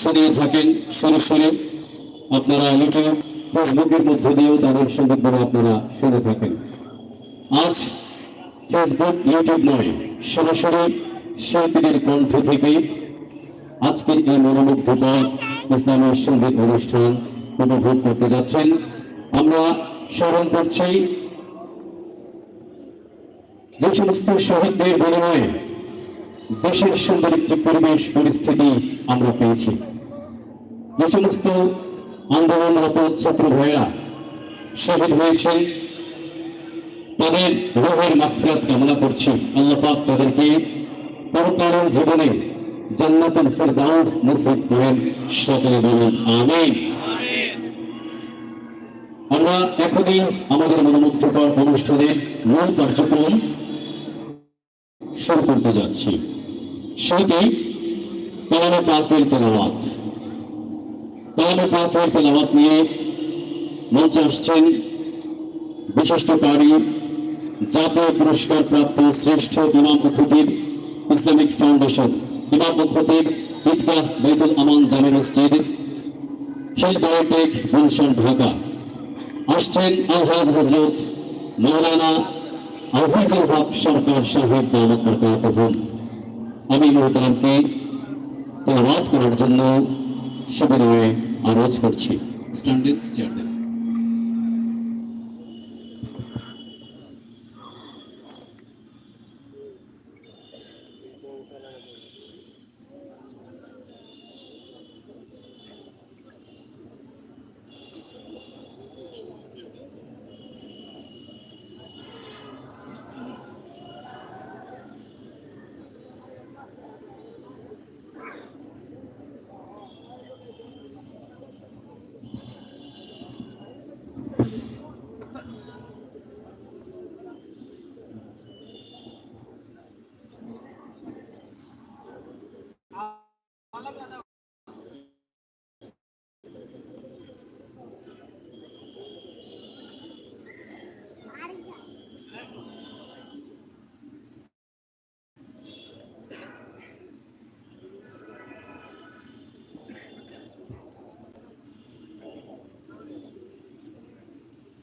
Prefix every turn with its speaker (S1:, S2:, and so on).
S1: শুনিয়ে থাকেন সরে সরে আপনারা ইউটিউব ফেসবুকের মধ্য দিয়েও তাদের সঙ্গীতগুলো আপনারা শুনে থাকেন। আজ ফেসবুক ইউটিউব নয়, সরাসরি শিল্পীদের কণ্ঠ থেকে আজকের এই মনোমুগ্ধকর ইসলামের সংগীত অনুষ্ঠান উপভোগ করতে যাচ্ছেন। আমরা স্মরণ করছি যে সমস্ত শহীদদের বিনিময়ে দেশের সুন্দর একটি পরিবেশ পরিস্থিতি আমরা পেয়েছি। যে সমস্ত আন্দোলনরত ছাত্র ভাইয়েরা শহীদ হয়েছে, তাদের রোহের মাফিয়াত কামনা করছি। আল্লাহ পাক তাদেরকে পরকালীন জীবনে জান্নাতুল ফেরদাউস নসিব করেন। সকলে বলুন, আমিন। আমরা এখনই আমাদের মনোমুগ্ধকর অনুষ্ঠানের মূল কার্যক্রম শুরু করতে যাচ্ছি। সেটি কালামে পাকের তেলাওয়াত। কালামে পাকের তেলাওয়াত নিয়ে মঞ্চে আসছেন বিশিষ্ট কারি, জাতীয় পুরস্কার প্রাপ্ত শ্রেষ্ঠ ইমাম খতিব ইসলামিক ফাউন্ডেশন, ইমাম খতিব ঈদগাহ বাইতুল আমান জামে মসজিদ হিল বায়োটেক গুলশান, ঢাকা। আসছেন আলহাজ হজরত মৌলানা আজিজুল হক সরকার সাহেব দামত বরকাতহুম আমি মোহতারামকে তেলাওয়াত করার জন্য সুবিনয়ে আরজ করছি। Standard chair